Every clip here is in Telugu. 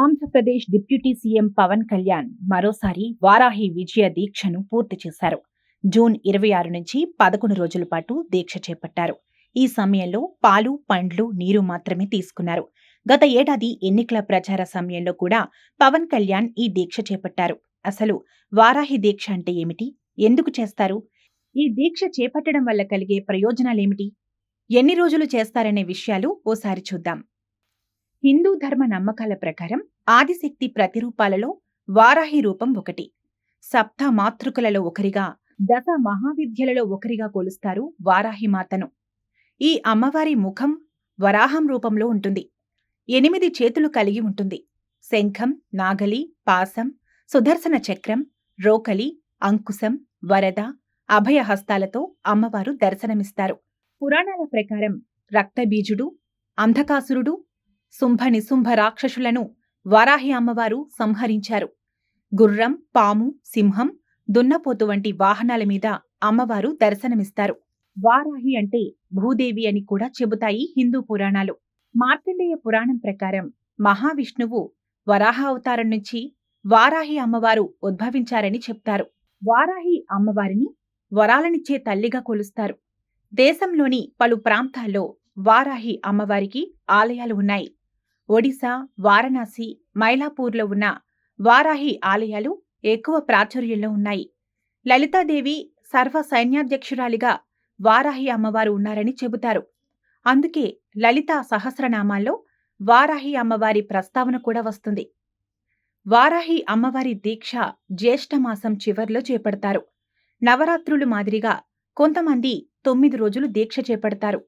ఆంధ్రప్రదేశ్ డిప్యూటీ సీఎం పవన్ కళ్యాణ్ మరోసారి వారాహి విజయ దీక్షను పూర్తి చేశారు. జూన్ ఇరవై ఆరు నుంచి పదకొండు రోజుల పాటు దీక్ష చేపట్టారు. ఈ సమయంలో పాలు పండ్లు నీరు మాత్రమే తీసుకున్నారు. గత ఏడాది ఎన్నికల ప్రచార సమయంలో కూడా పవన్ కళ్యాణ్ ఈ దీక్ష చేపట్టారు. అసలు వారాహి దీక్ష అంటే ఏమిటి? ఎందుకు చేస్తారు? ఈ దీక్ష చేపట్టడం వల్ల కలిగే ప్రయోజనాలేమిటి? ఎన్ని రోజులు చేస్తారనే విషయాలు ఓసారి చూద్దాం. హిందూ ధర్మ నమ్మకాల ప్రకారం ఆదిశక్తి ప్రతిరూపాలలో వారాహి రూపం ఒకటి. సప్త మాతృకులలో ఒకరిగా దశ మహావిద్యలలో ఒకరిగా కొలుస్తారు వారాహి మాతను. ఈ అమ్మవారి ముఖం వరాహం రూపంలో ఉంటుంది. ఎనిమిది చేతులు కలిగి ఉంటుంది. శంఖం నాగలి పాసం సుదర్శన చక్రం రోకలి అంకుశం వరద అభయహస్తాలతో అమ్మవారు దర్శనమిస్తారు. పురాణాల ప్రకారం రక్తబీజుడు అంధకాసురుడు శుంభ నిశుంభ రాక్షసులను వారాహి అమ్మవారు సంహరించారు. గుర్రం పాము సింహం దున్నపోతు వంటి వాహనాల మీద అమ్మవారు దర్శనమిస్తారు. వారాహి అంటే భూదేవి అని కూడా చెబుతాయి హిందూ పురాణాలు. మార్కండేయ పురాణం ప్రకారం మహావిష్ణువు వరాహ అవతారం నుంచి వారాహి అమ్మవారు ఉద్భవించారని చెప్తారు. వారాహి అమ్మవారిని వరాలనిచ్చే తల్లిగా కొలుస్తారు. దేశంలోని పలు ప్రాంతాల్లో వారాహి అమ్మవారికి ఆలయాలు ఉన్నాయి. ఒడిశా వారణాసి మైలాపూర్లో ఉన్న వారాహి ఆలయాలు ఎక్కువ ప్రాచుర్యంలో ఉన్నాయి. లలితాదేవి సర్వ సైన్యాధ్యక్షురాలిగా వారాహి అమ్మవారు ఉన్నారని చెబుతారు. అందుకే లలితా సహస్రనామాల్లో వారాహి అమ్మవారి ప్రస్తావన కూడా వస్తుంది. వారాహి అమ్మవారి దీక్ష జ్యేష్ఠమాసం చివర్లో చేపడతారు. నవరాత్రులు మాదిరిగా కొంతమంది తొమ్మిది రోజులు దీక్ష చేపడతారు.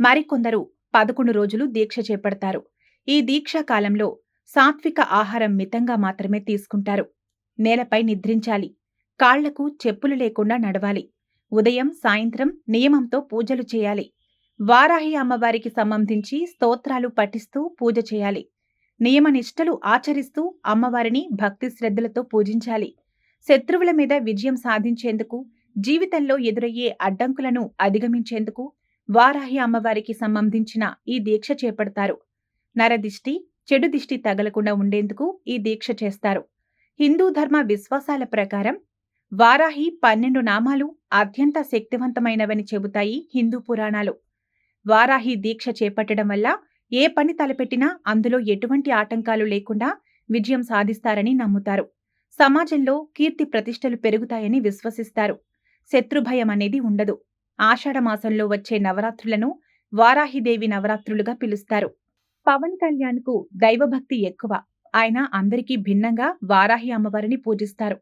మరికొందరు పదకొండు రోజులు దీక్ష చేపడతారు. ఈ దీక్షాకాలంలో సాత్విక ఆహారం మితంగా మాత్రమే తీసుకుంటారు. నేలపై నిద్రించాలి. కాళ్ళకు చెప్పులు లేకుండా నడవాలి. ఉదయం సాయంత్రం నియమంతో పూజలు చేయాలి. వారాహి అమ్మవారికి సంబంధించి స్తోత్రాలు పఠిస్తూ పూజ చేయాలి. నియమనిష్టలు ఆచరిస్తూ అమ్మవారిని భక్తి శ్రద్ధలతో పూజించాలి. శత్రువుల మీద విజయం సాధించేందుకు జీవితంలో ఎదురయ్యే అడ్డంకులను అధిగమించేందుకు వారాహి అమ్మవారికి సంబంధించిన ఈ దీక్ష చేపడతారు. నరదిష్టి చెడు దిష్టి తగలకుండా ఉండేందుకు ఈ దీక్ష చేస్తారు. హిందూ ధర్మ విశ్వాసాల ప్రకారం వారాహి పన్నెండు నామాలు అత్యంత శక్తివంతమైనవని చెబుతాయి హిందూ పురాణాలు. వారాహి దీక్ష చేపట్టడం వల్ల ఏ పని తలపెట్టినా అందులో ఎటువంటి ఆటంకాలు లేకుండా విజయం సాధిస్తారని నమ్ముతారు. సమాజంలో కీర్తి ప్రతిష్టలు పెరుగుతాయని విశ్వసిస్తారు. శత్రుభయం అనేది ఉండదు. ఆషాఢమాసంలో వచ్చే నవరాత్రులను వారాహిదేవి నవరాత్రులుగా పిలుస్తారు. పవన్ కళ్యాణ్కు దైవభక్తి ఎక్కువ. ఆయన అందరికీ భిన్నంగా వారాహి అమ్మవారిని పూజిస్తారు.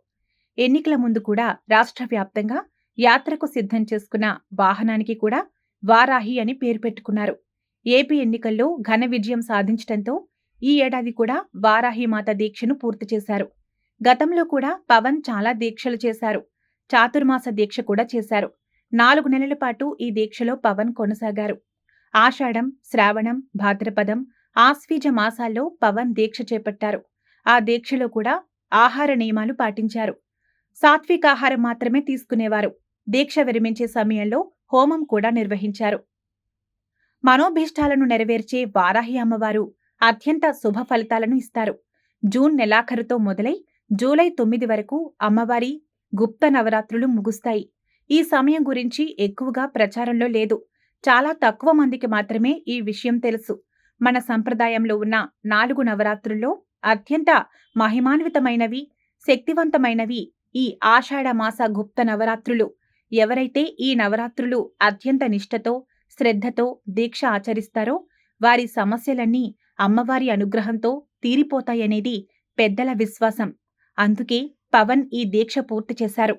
ఎన్నికల ముందు కూడా రాష్ట్ర వ్యాప్తంగా యాత్రకు సిద్ధం చేసుకున్న వాహనానికి కూడా వారాహి అని పేరు పెట్టుకున్నారు. ఏపీ ఎన్నికల్లో ఘన విజయం సాధించడంతో ఈ ఏడాది కూడా వారాహి మాత దీక్షను పూర్తి చేశారు. గతంలో కూడా పవన్ చాలా దీక్షలు చేశారు. చాతుర్మాస దీక్ష కూడా చేశారు. నాలుగు నెలల పాటు ఈ దీక్షలో పవన్ కొనసాగారు. ఆషాఢం శ్రావణం భాద్రపదం ఆస్వీజ మాసాల్లో పవన్ దీక్ష చేపట్టారు. ఆ దీక్షలో కూడా ఆహార నియమాలు పాటించారు. సాత్వికాహారం మాత్రమే తీసుకునేవారు. దీక్ష విరమించే సమయంలో హోమం కూడా నిర్వహించారు. మనోభీష్టాలను నెరవేర్చే వారాహి అమ్మవారు అత్యంత శుభ ఫలితాలను ఇస్తారు. జూన్ నెలాఖరుతో మొదలై జూలై తొమ్మిది వరకు అమ్మవారి గుప్త నవరాత్రులు ముగుస్తాయి. ఈ సమయం గురించి ఎక్కువగా ప్రచారంలో లేదు. చాలా తక్కువ మందికి మాత్రమే ఈ విషయం తెలుసు. మన సంప్రదాయంలో ఉన్న నాలుగు నవరాత్రుల్లో అత్యంత మహిమాన్వితమైనవి శక్తివంతమైనవి ఈ ఆషాఢ మాస గుప్త నవరాత్రులు. ఎవరైతే ఈ నవరాత్రులు అత్యంత నిష్ఠతో శ్రద్ధతో దీక్ష ఆచరిస్తారో వారి సమస్యలన్నీ అమ్మవారి అనుగ్రహంతో తీరిపోతాయనేది పెద్దల విశ్వాసం. అందుకే పవన్ ఈ దీక్ష పూర్తి చేశారు.